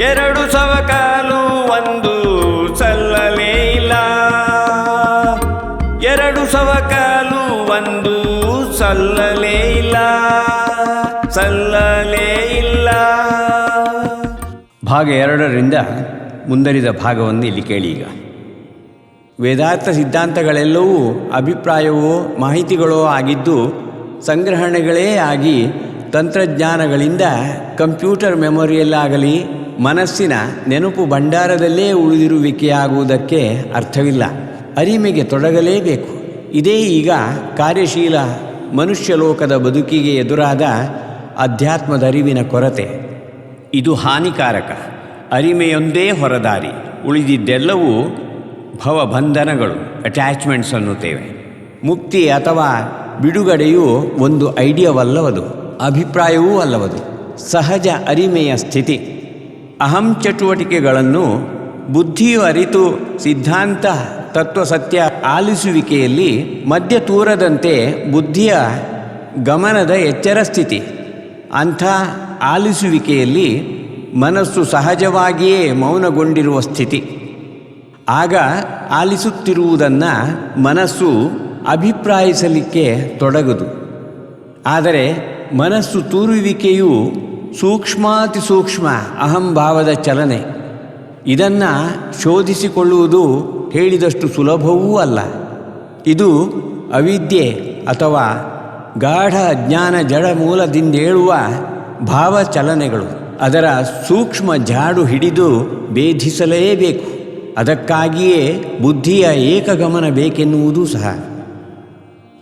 ಎರಡು ಸವಕಾಲು, ಒಂದು ಸಲ್ಲಲೇ ಇಲ್ಲ. ಎರಡು ಸವಕಾಲು, ಒಂದು ಸಲ್ಲಲೇ ಇಲ್ಲ. ಸಲ್ಲಲೇ ಇಲ್ಲ. ಭಾಗ ಎರಡರಿಂದ ಮುಂದರಿದ ಭಾಗವನ್ನು ಇಲ್ಲಿ ಕೇಳಿ ಈಗ. ವೇದಾರ್ಥ ಸಿದ್ಧಾಂತಗಳೆಲ್ಲವೂ ಅಭಿಪ್ರಾಯವೋ ಮಾಹಿತಿಗಳೋ ಆಗಿದ್ದು ಸಂಗ್ರಹಣೆಗಳೇ ಆಗಿ ತಂತ್ರಜ್ಞಾನಗಳಿಂದ ಕಂಪ್ಯೂಟರ್ ಮೆಮೊರಿಯಲ್ಲಾಗಲಿ ಮನಸ್ಸಿನ ನೆನಪು ಭಂಡಾರದಲ್ಲೇ ಉಳಿದಿರುವಿಕೆಯಾಗುವುದಕ್ಕೆ ಅರ್ಥವಿಲ್ಲ. ಅರಿಮೆಗೆ ತೊಡಗಲೇಬೇಕು. ಇದೇ ಈಗ ಕಾರ್ಯಶೀಲ ಮನುಷ್ಯ ಲೋಕದ ಬದುಕಿಗೆ ಎದುರಾದ ಅಧ್ಯಾತ್ಮದ ಅರಿವಿನ ಕೊರತೆ. ಇದು ಹಾನಿಕಾರಕ. ಅರಿಮೆಯೊಂದೇ ಹೊರದಾರಿ. ಉಳಿದಿದ್ದೆಲ್ಲವೂ ಭವಬಂಧನಗಳು ಅಟ್ಯಾಚ್ಮೆಂಟ್ಸ್ ಅನ್ನುತ್ತೇವೆ. ಮುಕ್ತಿ ಅಥವಾ ಬಿಡುಗಡೆಯು ಒಂದು ಐಡಿಯಾವಲ್ಲವದು. ಅಭಿಪ್ರಾಯವೂ ಅಲ್ಲವದು. ಸಹಜ ಅರಿಮೆಯ ಸ್ಥಿತಿ. ಅಹಂ ಚಟುವಟಿಕೆಗಳನ್ನು ಬುದ್ಧಿಯು ಅರಿತು ಸಿದ್ಧಾಂತ ತತ್ವಸತ್ಯ ಆಲಿಸುವಿಕೆಯಲ್ಲಿ ಮಧ್ಯ ತೂರದಂತೆ ಬುದ್ಧಿಯ ಗಮನದ ಎಚ್ಚರ ಸ್ಥಿತಿ. ಅಂಥ ಆಲಿಸುವಿಕೆಯಲ್ಲಿ ಮನಸ್ಸು ಸಹಜವಾಗಿಯೇ ಮೌನಗೊಂಡಿರುವ ಸ್ಥಿತಿ. ಆಗ ಆಲಿಸುತ್ತಿರುವುದನ್ನು ಮನಸ್ಸು ಅಭಿಪ್ರಾಯಿಸಲಿಕ್ಕೆ ತೊಡಗದು. ಆದರೆ ಮನಸ್ಸು ತೂರುವಿಕೆಯು ಸೂಕ್ಷ್ಮಾತಿ ಸೂಕ್ಷ್ಮ ಅಹಂಭಾವದ ಚಲನೆ. ಇದನ್ನು ಶೋಧಿಸಿಕೊಳ್ಳುವುದು ಹೇಳಿದಷ್ಟು ಸುಲಭವೂ ಅಲ್ಲ. ಇದು ಅವಿದ್ಯೆ ಅಥವಾ ಗಾಢ ಅಜ್ಞಾನ ಜಡ ಮೂಲದಿಂದೇಳುವ ಭಾವಚಲನೆಗಳು ಅದರ ಸೂಕ್ಷ್ಮ ಜಾಡು ಹಿಡಿದು ಭೇದಿಸಲೇಬೇಕು ಅದಕ್ಕಾಗಿಯೇ ಬುದ್ಧಿಯ ಏಕಗಮನ ಬೇಕೆನ್ನುವುದೂ ಸಹ.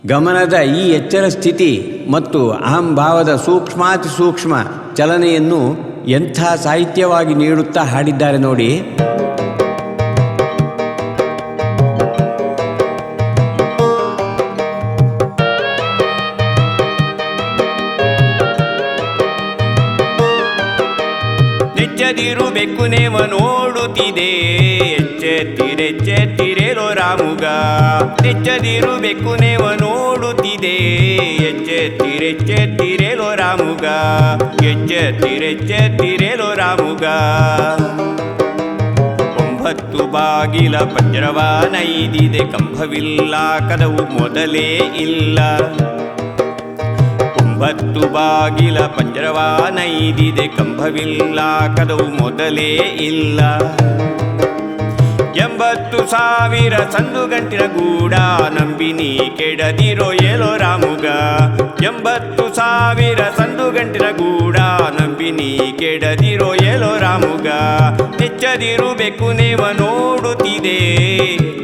ಗಮನದ ಈ ಎಚ್ಚರ ಸ್ಥಿತಿ ಮತ್ತು ಅಹಂಭಾವದ ಸೂಕ್ಷ್ಮಾತಿ ಸೂಕ್ಷ್ಮ ಚಲನೆಯನ್ನು ಎಂಥ ಸಾಹಿತ್ಯವಾಗಿ ನೀಡುತ್ತಾ ಹಾಡಿದ್ದಾರೆ ನೋಡಿ. ನೆಚ್ಚದಿರುಬೇಕು ನೇವ ನೋಡುತ್ತಿದೆ. ಎಚ್ಚೆತ್ತಿರೆಚ್ಚೆತ್ತಿರೇಲೋ ರಾಮುಗ. ನೆಚ್ಚದಿರುಬೇಕು ನೇಮ ನೋಡುತ್ತಿದೆ ಎಚ್ಚೆತ್ತಿರೆಚ್ಚೆತ್ತಿರೇಲೋ ರಾಮುಗ ಎಚ್ಚೆತ್ತಿರೆಚ್ಚೆತ್ತಿರೇಲೋ ರಾಮುಗ. ಒಂಬತ್ತು ಬಾಗಿಲ ಪಂಜರವ ನೈದಿದೆ ಕಂಭವಿಲ್ಲ ಕದವು ಮೊದಲೇ ಇಲ್ಲ. ಒಂಬತ್ತು ಬಾಗಿಲ ಪಂಜರವ ನೈದಿದೆ ಕಂಭವಿಲ್ಲ ಕದವು ಮೊದಲೇ ಇಲ್ಲ. ಎಂಬತ್ತು ಸಾವಿರ ಸಂದು ಗಂಟಿನ ಗೂಡ ನಂಬಿನಿ ಕೆಡದಿರೋ ಏಲೋ ರಾಮುಗ. ಎಂಬತ್ತು ಸಾವಿರ ಸಂದು ಗಂಟಿನ ಗೂಡ ನಂಬಿನಿ ಕೆಡದಿರೋ ಏಲೋ ರಾಮುಗ. ಎಚ್ಚದಿರುಬೇಕು ನೇವ ನೋಡುತ್ತಿದೆ.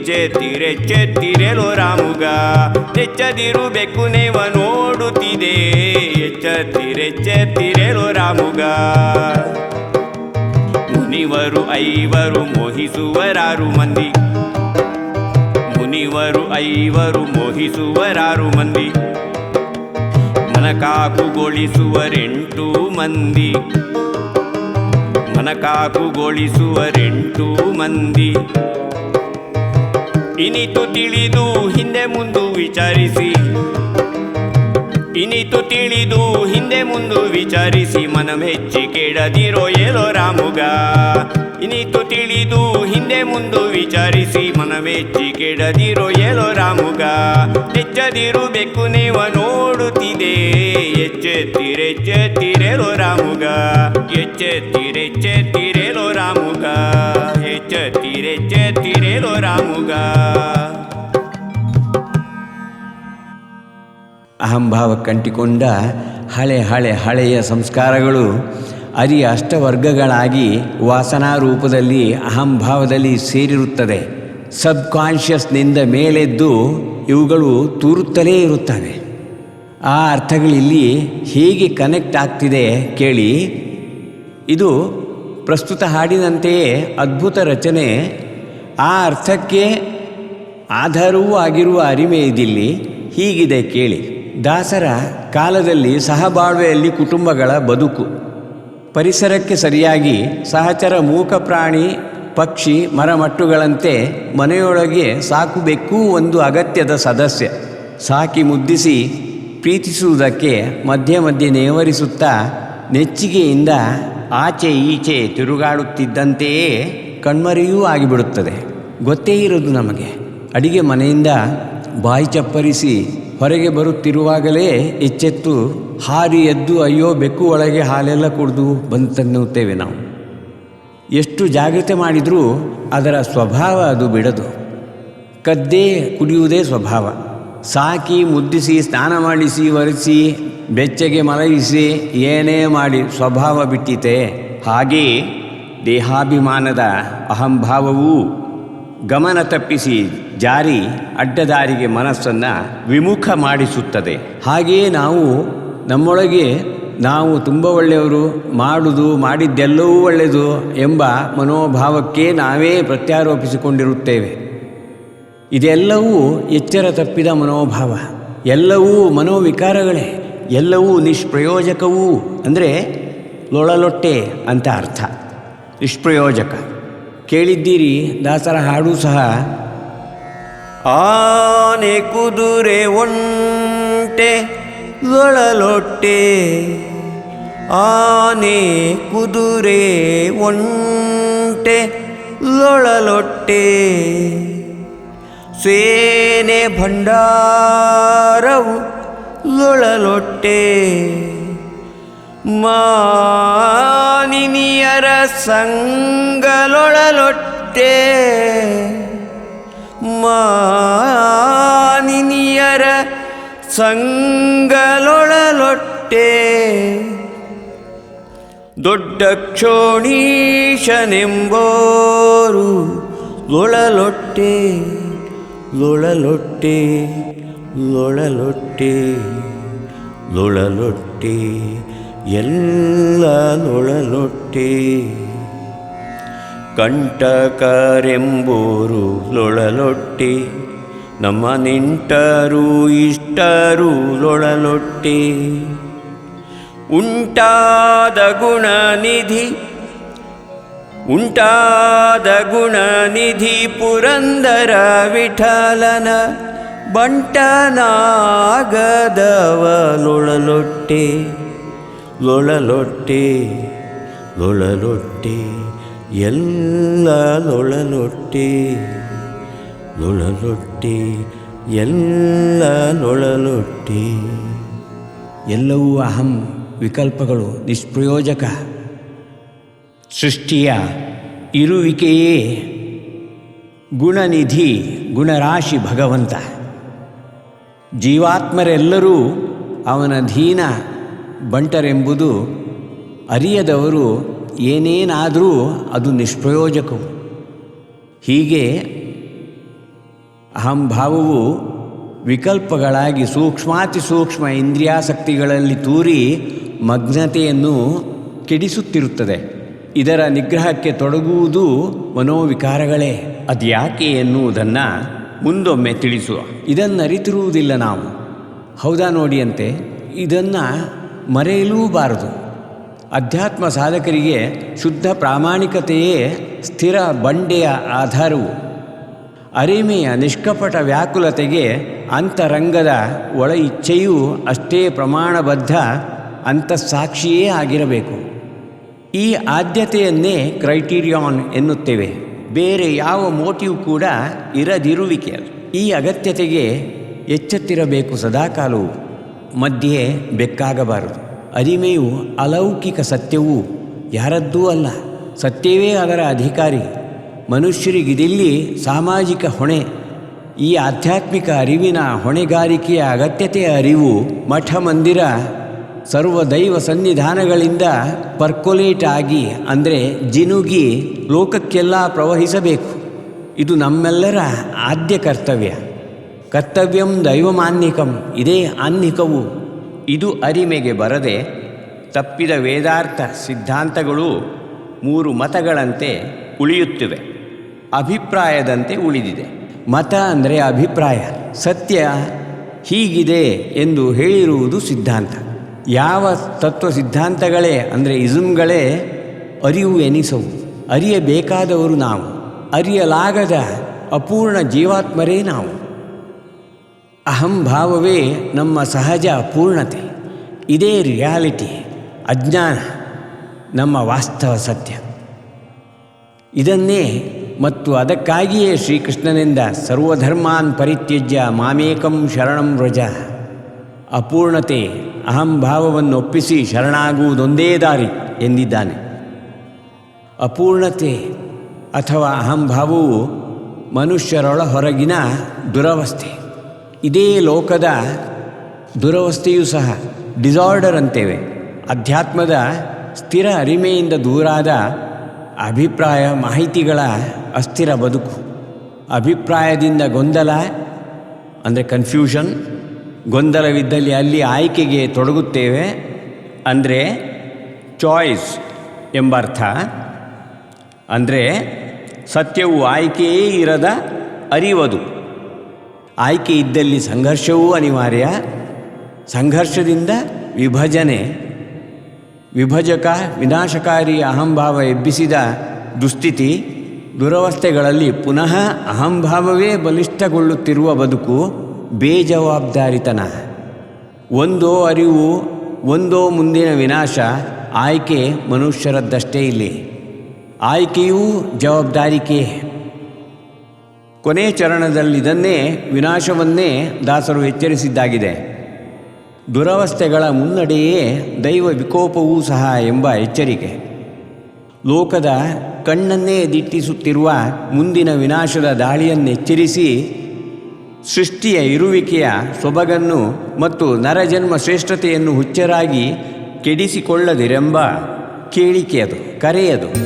ಚೆತ್ತಿರೆ ಚೆತ್ತಿರೆಲೋ ರಾಮುಗ. ಎಚ್ಚದಿರುಬೇಕು ನೇವ ನೋಡುತ್ತಿದೆ. ಎಚ್ಚತ್ತಿರೆ ಚೆತ್ತಿರೆಲೋ ರಾಮುಗ. ಮುನಿವರು ಐವರು ಮೋಹಿಸುವರಾರು ಮಂದಿ. ಮುನಿವರು ಐವರು ಮೋಹಿಸುವರಾರು ಮಂದಿ. ಮನಕಾಕುಗೊಳಿಸುವರೆಂಟು ಮಂದಿ. ಮನಕಾಕುಗೊಳಿಸುವರೆಂಟು ಮಂದಿ. ಇನಿತು ತಿಳಿದು ಹಿಂದೆ ಮುಂದು ವಿಚಾರಿಸಿ. ಇನಿತು ತಿಳಿದು ಹಿಂದೆ ಮುಂದು ವಿಚಾರಿಸಿ ಮನಮೆಚ್ಚಿ ಕೆಡದಿರೋ ಏಲೋ ರಾಮುಗ. ಇನಿತು ತಿಳಿದು ಹಿಂದೆ ಮುಂದು ವಿಚಾರಿಸಿ ಮನಮೆಚ್ಚಿ ಕೆಡದಿರೋ ಏಲೋ ರಾಮುಗ. ಎಚ್ಚದಿರುಬೇಕು ನೀವ ನೋಡುತ್ತಿದೆ. ಎಚ್ಚೆತ್ತಿರೆಚ್ಚೆತ್ತಿರೇಲೋ ರಾಮುಗ. ಎಚ್ಚೆತ್ತಿರೆಚ್ಚೆತ್ತಿರೇಲೋ ರಾಮುಗ. ಎಚ್ಚೆತ್ತಿರೆಚ್ಚೆತ್ತಿರೇಲೋ ರಾಮುಗ. ಅಹಂಭಾವ ಕಂಟಿಕೊಂಡ ಹಳೆ ಹಳೆ ಹಳೆಯ ಸಂಸ್ಕಾರಗಳು ಅರಿಯ ಅಷ್ಟವರ್ಗಗಳಾಗಿ ವಾಸನಾ ರೂಪದಲ್ಲಿ ಅಹಂಭಾವದಲ್ಲಿ ಸೇರಿರುತ್ತದೆ. ಸಬ್ ಕಾನ್ಷಿಯಸ್ನಿಂದ ಮೇಲೆದ್ದು ಇವುಗಳು ತೂರುತ್ತಲೇ ಇರುತ್ತವೆ. ಆ ಅರ್ಥಗಳಿಲ್ಲಿ ಹೇಗೆ ಕನೆಕ್ಟ್ ಆಗ್ತಿದೆ ಕೇಳಿ. ಇದು ಪ್ರಸ್ತುತ ಹಾಡಿನಂತೆಯೇ ಅದ್ಭುತ ರಚನೆ. ಆ ಅರ್ಥಕ್ಕೆ ಆಧಾರವೂ ಆಗಿರುವ ಅರಿಮೆ ಇದಿಲ್ಲಿ. ಹೀಗಿದೆ ಕೇಳಿ. ದಾಸರ ಕಾಲದಲ್ಲಿ ಸಹಬಾಳ್ವೆಯಲ್ಲಿ ಕುಟುಂಬಗಳ ಬದುಕು. ಪರಿಸರಕ್ಕೆ ಸರಿಯಾಗಿ ಸಹಚರ ಮೂಕ ಪ್ರಾಣಿ, ಪಕ್ಷಿ, ಮರಮಟ್ಟುಗಳಂತೆ ಮನೆಯೊಳಗೆ ಸಾಕು ಒಂದು ಅಗತ್ಯದ ಸದಸ್ಯ. ಸಾಕಿ ಮುದ್ದಿಸಿ ಪ್ರೀತಿಸುವುದಕ್ಕೆ ಮಧ್ಯೆ ಮಧ್ಯೆ ನೇವರಿಸುತ್ತಾ ನೆಚ್ಚಿಗೆಯಿಂದ ಆಚೆ ಈಚೆ ತಿರುಗಾಡುತ್ತಿದ್ದಂತೆಯೇ ಕಣ್ಮರೆಯೂ ಆಗಿಬಿಡುತ್ತದೆ. ಗೊತ್ತೇ ಇರೋದು ನಮಗೆ. ಅಡಿಗೆ ಮನೆಯಿಂದ ಬಾಯಿ ಚಪ್ಪರಿಸಿ ಹೊರಗೆ ಬರುತ್ತಿರುವಾಗಲೇ ಎಚ್ಚೆತ್ತು ಹಾರಿ ಎದ್ದು, ಅಯ್ಯೋ, ಬೆಕ್ಕು ಒಳಗೆ ಹಾಲೆಲ್ಲ ಕುಡಿದು ಬಂದು ತನ್ನುತ್ತೇವೆ ನಾವು. ಎಷ್ಟು ಜಾಗ್ರತೆ ಮಾಡಿದರೂ ಅದರ ಸ್ವಭಾವ ಅದು ಬಿಡದು. ಕದ್ದೇ ಕುಡಿಯುವುದೇ ಸ್ವಭಾವ. ಸಾಕಿ, ಮುದ್ದಿಸಿ, ಸ್ನಾನ ಮಾಡಿಸಿ, ಒರೆಸಿ, ಬೆಚ್ಚಗೆ ಮಲಗಿಸಿ, ಏನೇ ಮಾಡಿ ಸ್ವಭಾವ ಬಿಟ್ಟಿತೆ ಹಾಗೆಯೇ ದೇಹಾಭಿಮಾನದ ಅಹಂಭಾವವೂ ಗಮನ ತಪ್ಪಿಸಿ ಜಾರಿ ಅಡ್ಡದಾರಿಗೆ ಮನಸ್ಸನ್ನು ವಿಮುಖ ಮಾಡಿಸುತ್ತದೆ. ಹಾಗೆಯೇ ನಾವು ನಮ್ಮೊಳಗೆ ನಾವು ತುಂಬ ಒಳ್ಳೆಯವರು ಮಾಡುವುದು ಮಾಡಿದ್ದೆಲ್ಲವೂ ಒಳ್ಳೆಯದು ಎಂಬ ಮನೋಭಾವಕ್ಕೆ ನಾವೇ ಪ್ರತ್ಯಾರೋಪಿಸಿಕೊಂಡಿರುತ್ತೇವೆ. ಇದೆಲ್ಲವೂ ಎಚ್ಚರ ತಪ್ಪಿದ ಮನೋಭಾವ. ಎಲ್ಲವೂ ಮನೋವಿಕಾರಗಳೇ. ಎಲ್ಲವೂ ನಿಷ್ಪ್ರಯೋಜಕವೂ. ಅಂದರೆ ಲೊಳಲೊಟ್ಟೆ ಅಂತ ಅರ್ಥ. ನಿಷ್ಪ್ರಯೋಜಕ. ಕೇಳಿದ್ದೀರಿ, ದಾಸರ ಹಾಡು ಸಹ. ಆನೆ ಕುದುರೆ ಒಂಟೆ ಗಳಲೊಟ್ಟೆ ಆನೆ ಕುದುರೆ ಒಂಟೆ ಲೊಳಲೊಟ್ಟೆ ಸೇನೆ ಭಂಡಾರವು ಲೊಳಲೊಟ್ಟೆ ಮಾನಿನಿಯರ ಸಂಗಲೊಳಲೊಟ್ಟೆ ಮಾನಿನಿಯರ ಸಂಗಲೊಳಲೊಟ್ಟೆ ದೊಡ್ಡ ಕ್ಷೋಣೀಶನೆಂಬೋರು ಲೊಳಲೊಟ್ಟೆ ಲೊಳಲೊಟ್ಟೆ ಲೊಳಲೊಟ್ಟೆ ಲೊಳಲೊಟ್ಟೆ. ಎಲ್ಲ ಲೊಳಲೊಟ್ಟಿ ಕಂಟಕರೆಂಬೂರು ಲೊಳಲೊಟ್ಟಿ ನಮ್ಮ ನಿಂಟರು ಇಷ್ಟರು ಲೊಳಲೊಟ್ಟಿ ಉಂಟಾದ ಗುಣನಿಧಿ ಉಂಟಾದ ಗುಣನಿಧಿ ಪುರಂದರ ವಿಠಲನ ಬಂಟನಾಗದವ ಲೊಳಲೊಟ್ಟೆ ಲೊಳಲೊಟ್ಟಿ ಎಲ್ಲ ಲೊಳಲೊಟ್ಟಿ ಲೊಳಲೊಟ್ಟಿ ಎಲ್ಲ ಲೊಳಲೊಟ್ಟಿ ಎಲ್ಲವೂ ಅಹಂ ವಿಕಲ್ಪಗಳು ನಿಷ್ಪ್ರಯೋಜಕ. ಸೃಷ್ಟಿಯ ಇರುವಿಕೆಯೇ ಗುಣನಿಧಿ, ಗುಣರಾಶಿ ಭಗವಂತ. ಜೀವಾತ್ಮರೆಲ್ಲರೂ ಅವನ ಧೀನ ಬಂಟರೆಂಬುದು ಅರಿಯದವರು ಏನೇನಾದರೂ ಅದು ನಿಷ್ಪ್ರಯೋಜಕವು. ಹೀಗೆ ಅಹಂಭಾವವು ವಿಕಲ್ಪಗಳಾಗಿ ಸೂಕ್ಷ್ಮಾತಿ ಸೂಕ್ಷ್ಮ ಇಂದ್ರಿಯಾಸಕ್ತಿಗಳಲ್ಲಿ ತೂರಿ ಮಗ್ನತೆಯನ್ನು ಕೆಡಿಸುತ್ತಿರುತ್ತದೆ. ಇದರ ನಿಗ್ರಹಕ್ಕೆ ತೊಡಗುವುದು ಮನೋವಿಕಾರಗಳೇ. ಅದ್ಯಾಕೆ ಎನ್ನುವುದನ್ನು ಮುಂದೊಮ್ಮೆ ತಿಳಿಸುವ. ಇದನ್ನರಿತಿರುವುದಿಲ್ಲ ನಾವು. ಹೌದಾ ನೋಡಿಯಂತೆ ಇದನ್ನು ಮರೆಯಲೂಬಾರದು. ಅಧ್ಯಾತ್ಮ ಸಾಧಕರಿಗೆ ಶುದ್ಧ ಪ್ರಾಮಾಣಿಕತೆಯೇ ಸ್ಥಿರ ಬಂಡೆಯ ಆಧಾರವು. ಅರಿಮೆಯ ನಿಷ್ಕಪಟ ವ್ಯಾಕುಲತೆಗೆ ಅಂತರಂಗದ ಒಳ ಇಚ್ಛೆಯೂ ಅಷ್ಟೇ ಪ್ರಮಾಣಬದ್ಧ ಅಂತಃಸಾಕ್ಷಿಯೇ ಆಗಿರಬೇಕು. ಈ ಆದ್ಯತೆಯನ್ನೇ ಕ್ರೈಟೀರಿಯಾನ್ ಎನ್ನುತ್ತೇವೆ. ಬೇರೆ ಯಾವ ಮೋಟಿವ್ ಕೂಡ ಇರದಿರುವಿಕೆ. ಈ ಅಗತ್ಯತೆಗೆ ಎಚ್ಚೆತ್ತಿರಬೇಕು ಸದಾಕಾಲವು. ಮಧ್ಯೆ ಬೆಕ್ಕಾಗಬಾರದು. ಅರಿಮೆಯು ಅಲೌಕಿಕ ಸತ್ಯವೂ ಯಾರದ್ದೂ ಅಲ್ಲ. ಸತ್ಯವೇ ಅದರ ಅಧಿಕಾರಿ. ಮನುಷ್ಯರಿಗಿದಿಲ್ಲಿ ಸಾಮಾಜಿಕ ಹೊಣೆ. ಈ ಆಧ್ಯಾತ್ಮಿಕ ಅರಿವಿನ ಹೊಣೆಗಾರಿಕೆಯ ಅಗತ್ಯತೆಯ ಅರಿವು ಮಠ ಮಂದಿರ ಸರ್ವದೈವ ಸನ್ನಿಧಾನಗಳಿಂದ ಪರ್ಕೊಲೇಟ್ ಆಗಿ ಅಂದರೆ ಜಿನುಗಿ ಲೋಕಕ್ಕೆಲ್ಲ ಪ್ರವಹಿಸಬೇಕು. ಇದು ನಮ್ಮೆಲ್ಲರ ಆದ್ಯ ಕರ್ತವ್ಯ. ಕರ್ತವ್ಯಂ ದೈವಮಾನ್ಯಿಕಂ ಇದೇ ಆನ್ನಿಕವು. ಇದು ಅರಿಮೆಗೆ ಬರದೆ ತಪ್ಪಿದ ವೇದಾರ್ಥ ಸಿದ್ಧಾಂತಗಳು ಮೂರು ಮತಗಳಂತೆ ಉಳಿಯುತ್ತಿವೆ. ಅಭಿಪ್ರಾಯದಂತೆ ಉಳಿದಿದೆ. ಮತ ಅಂದರೆ ಅಭಿಪ್ರಾಯ. ಸತ್ಯ ಹೀಗಿದೆ ಎಂದು ಹೇಳಿರುವುದು ಸಿದ್ಧಾಂತ. ಯಾವ ತತ್ವ ಸಿದ್ಧಾಂತಗಳೇ ಅಂದರೆ ಇಸುಮ್ಗಳೇ ಅರಿವು ಎನಿಸವು. ಅರಿಯಬೇಕಾದವರು ನಾವು. ಅರಿಯಲಾಗದ ಅಪೂರ್ಣ ಜೀವಾತ್ಮರೇ ನಾವು. ಅಹಂಭಾವವೇ ನಮ್ಮ ಸಹಜ ಪೂರ್ಣತೆ. ಇದೇ ರಿಯಾಲಿಟಿ ಅಜ್ಞಾನ, ನಮ್ಮ ವಾಸ್ತವ ಸತ್ಯ. ಇದನ್ನೇ ಮತ್ತು ಅದಕ್ಕಾಗಿಯೇ ಶ್ರೀಕೃಷ್ಣನಿಂದ ಸರ್ವಧರ್ಮಾನ್ ಪರಿತ್ಯಜ್ಯ ಮಾಮೇಕಂ ಶರಣಂ ವ್ರಜ. ಅಪೂರ್ಣತೆ ಅಹಂಭಾವವನ್ನು ಒಪ್ಪಿಸಿ ಶರಣಾಗುವುದೊಂದೇ ದಾರಿ ಎಂದಿದ್ದಾನೆ. ಅಪೂರ್ಣತೆ ಅಥವಾ ಅಹಂಭಾವವು ಮನುಷ್ಯರೊಳ ಹೊರಗಿನ ದುರವಸ್ಥೆ. ಇದೇ ಲೋಕದ ದುರವಸ್ಥೆಯೂ ಸಹ ಡಿಸಾರ್ಡರ್ ಅಂತೇವೆ. ಅಧ್ಯಾತ್ಮದ ಸ್ಥಿರ ಅರಿಮೆಯಿಂದ ದೂರಾದ ಅಭಿಪ್ರಾಯ ಮಾಹಿತಿಗಳ ಅಸ್ಥಿರ ಬದುಕು. ಅಭಿಪ್ರಾಯದಿಂದ ಗೊಂದಲ, ಅಂದರೆ ಕನ್ಫ್ಯೂಷನ್ ಗೊಂದಲವಿದ್ದಲ್ಲಿ ಅಲ್ಲಿ ಆಯ್ಕೆಗೆ ತೊಡಗುತ್ತೇವೆ. ಅಂದರೆ ಚಾಯ್ಸ್ ಎಂಬರ್ಥ. ಅಂದರೆ ಸತ್ಯವು ಆಯ್ಕೆಯೇ ಇರದ ಅರಿವದು. ಆಯ್ಕೆ ಇದ್ದಲ್ಲಿ ಸಂಘರ್ಷವೂ ಅನಿವಾರ್ಯ. ಸಂಘರ್ಷದಿಂದ ವಿಭಜನೆ. ವಿಭಜಕ, ವಿನಾಶಕಾರಿ ಅಹಂಭಾವ ಎಬ್ಬಿಸಿದ ದುಸ್ಥಿತಿ ದುರವಸ್ಥೆಗಳಲ್ಲಿ ಪುನಃ ಅಹಂಭಾವವೇ ಬಲಿಷ್ಠಗೊಳ್ಳುತ್ತಿರುವ ಬದುಕು ಬೇಜವಾಬ್ದಾರಿತನ. ಒಂದೋ ಅರಿವು, ಒಂದೋ ಮುಂದಿನ ವಿನಾಶ ಆಯ್ಕೆ ಮನುಷ್ಯರದ್ದಷ್ಟೇ ಇಲ್ಲಿ. ಆಯ್ಕೆಯೂ ಜವಾಬ್ದಾರಿಕೆ. ಕೊನೆ ಚರಣದಲ್ಲಿದನ್ನೇ ವಿನಾಶವನ್ನೇ ದಾಸರು ಎಚ್ಚರಿಸಿದ್ದಾಗಿದೆ. ದುರವಸ್ಥೆಗಳ ಮುನ್ನಡೆಯೇ ದೈವ ವಿಕೋಪವೂ ಸಹ ಎಂಬ ಎಚ್ಚರಿಕೆ. ಲೋಕದ ಕಣ್ಣನ್ನೇ ದಿಟ್ಟಿಸುತ್ತಿರುವ ಮುಂದಿನ ವಿನಾಶದ ದಾಳಿಯನ್ನೆಚ್ಚರಿಸಿ ಸೃಷ್ಟಿಯ ಇರುವಿಕೆಯ ಸೊಬಗನ್ನು ಮತ್ತು ನರಜನ್ಮ ಶ್ರೇಷ್ಠತೆಯನ್ನು ಹುಚ್ಚರಾಗಿ ಕೆಡಿಸಿಕೊಳ್ಳದಿರೆಂಬ ಕೇಳಿಕೆಯದು, ಕರೆಯದು.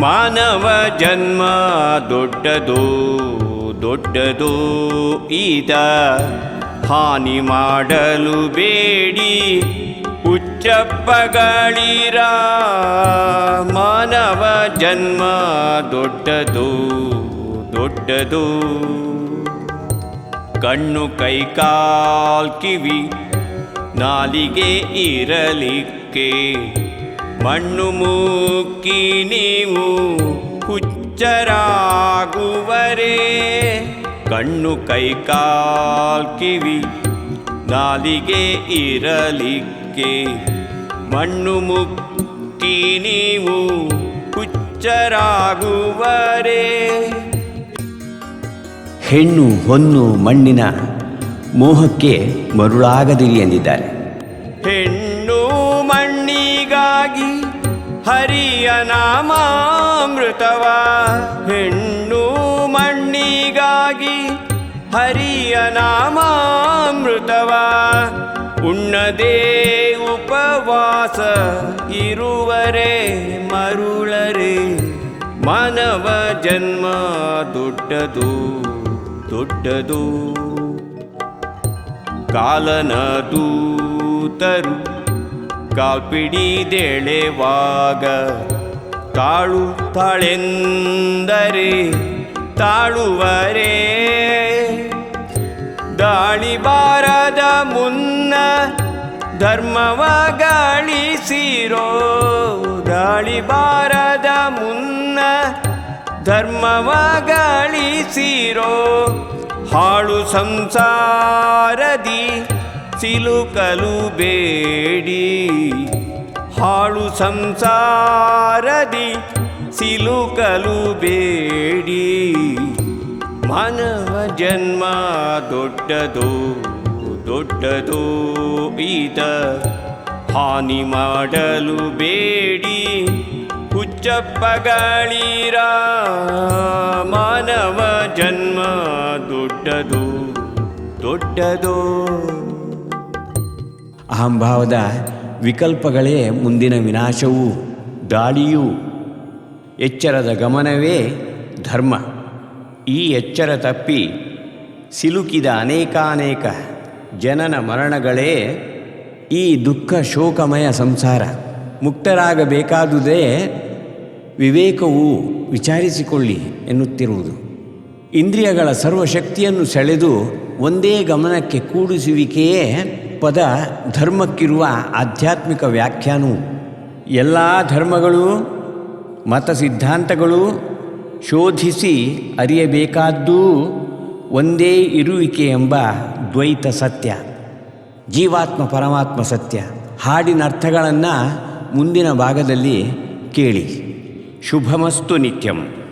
ಮಾನವ ಜನ್ಮ ದೊಡ್ಡದು ದೊಡ್ಡದು ಈತ. ಹಾನಿ ಮಾಡಲು ಬೇಡಿ ಉಚ್ಚಪ್ಪಗಳಿರ ಮಾನವ ಜನ್ಮ ದೊಡ್ಡದು ದೊಡ್ಡದು. ಕಣ್ಣು ಕೈ ಕಾಲ್ ಕಿವಿ, ನಾಲಿಗೆ ಇರಲಿಕ್ಕೆ. ಮಣ್ಣು ಮೂಕ್ಕಿ ನೀವು ಹುಚ್ಚರಾಗುವರೇ. ಕಣ್ಣು ಕೈ ಕಾಲ್ ಕಿವಿ ನಾಲಿಗೆ ಇರಲಿಕ್ಕೆ. ಮಣ್ಣು ಮುಕ್ಕಿ ನೀವು ಹುಚ್ಚರಾಗುವರೇ. ಹೆಣ್ಣು ಹೊನ್ನು ಮಣ್ಣಿನ ಮೋಹಕ್ಕೆ ಮರುಳಾಗದಿರಿ ಎಂದಿದ್ದಾರೆ. ಹೆಣ್ಣು ಮಣ್ಣಿಗಾಗಿ ಹರಿಯ ನಾಮಾಮೃತವ. ಹೆಣ್ಣು ಮಣ್ಣಿಗಾಗಿ ಹರಿಯ ನಾಮಾಮೃತವ. ಉಣ್ಣದೇ ಉಪವಾಸ ಇರುವರೆ ಮರುಳರೆ. ಮಾನವ ಜನ್ಮ ದೊಡ್ಡದು ದೊಡ್ಡದು. ಕಾಲನ ದೂತರು ಕಾಲ್ಪಿಡಿದೆಳೆವಾಗ ತಾಳು ತಾಳೆಂದರೆ ತಾಳುವರೇ. ದಾಳಿ ಬಾರದ ಮುನ್ನ ಧರ್ಮವ ಗಳಿಸಿರೋ ದಾಳಿ ಬಾರದ ಮುನ್ನ ಧರ್ಮವ ಗಳಿಸಿರೋ ಹಾಳು ಸಂಸಾರದಿ ಸಿಲುಕಲು ಬೇಡಿ. ಹಾಳು ಸಂಸಾರದಿ ಸಿಲುಕಲು ಬೇಡಿ. ಮಾನವ ಜನ್ಮ ದೊಡ್ಡದು ದೊಡ್ಡದು ಈತ ಹಾನಿ ಮಾಡಲು ಬೇಡಿ. ಹುಚ್ಚಪ್ಪಗಳಿರ ಮಾನವ ಜನ್ಮ ದೊಡ್ಡದು ದೊಡ್ಡದು. ಅಹಂಭಾವದ ವಿಕಲ್ಪಗಳೇ ಮುಂದಿನ ವಿನಾಶವೂ, ದಾಳಿಯೂ. ಎಚ್ಚರದ ಗಮನವೇ ಧರ್ಮ. ಈ ಎಚ್ಚರ ತಪ್ಪಿ ಸಿಲುಕಿದ ಅನೇಕಾನೇಕ ಜನನ ಮರಣಗಳೇ ಈ ದುಃಖ ಶೋಕಮಯ ಸಂಸಾರ. ಮುಕ್ತರಾಗಬೇಕಾದುದೇ ವಿವೇಕವು ವಿಚಾರಿಸಿಕೊಳ್ಳಿ ಎನ್ನುತ್ತಿರುವುದು. ಇಂದ್ರಿಯಗಳ ಸರ್ವಶಕ್ತಿಯನ್ನು ಸೆಳೆದು ಒಂದೇ ಗಮನಕ್ಕೆ ಕೂಡಿಸುವಿಕೆಯೇ ಪದ ಧರ್ಮಕ್ಕಿರುವ ಆಧ್ಯಾತ್ಮಿಕ ವ್ಯಾಖ್ಯಾನವು. ಎಲ್ಲ ಧರ್ಮಗಳು, ಮತ ಸಿದ್ಧಾಂತಗಳು ಶೋಧಿಸಿ ಅರಿಯಬೇಕಾದ್ದೂ ಒಂದೇ ಇರುವಿಕೆ ಎಂಬ ದ್ವೈತ ಸತ್ಯ, ಜೀವಾತ್ಮ ಪರಮಾತ್ಮ ಸತ್ಯ. ಹಾಡಿನ ಅರ್ಥಗಳನ್ನು ಮುಂದಿನ ಭಾಗದಲ್ಲಿ ಕೇಳಿ. ಶುಭಮಸ್ತು ನಿತ್ಯಂ.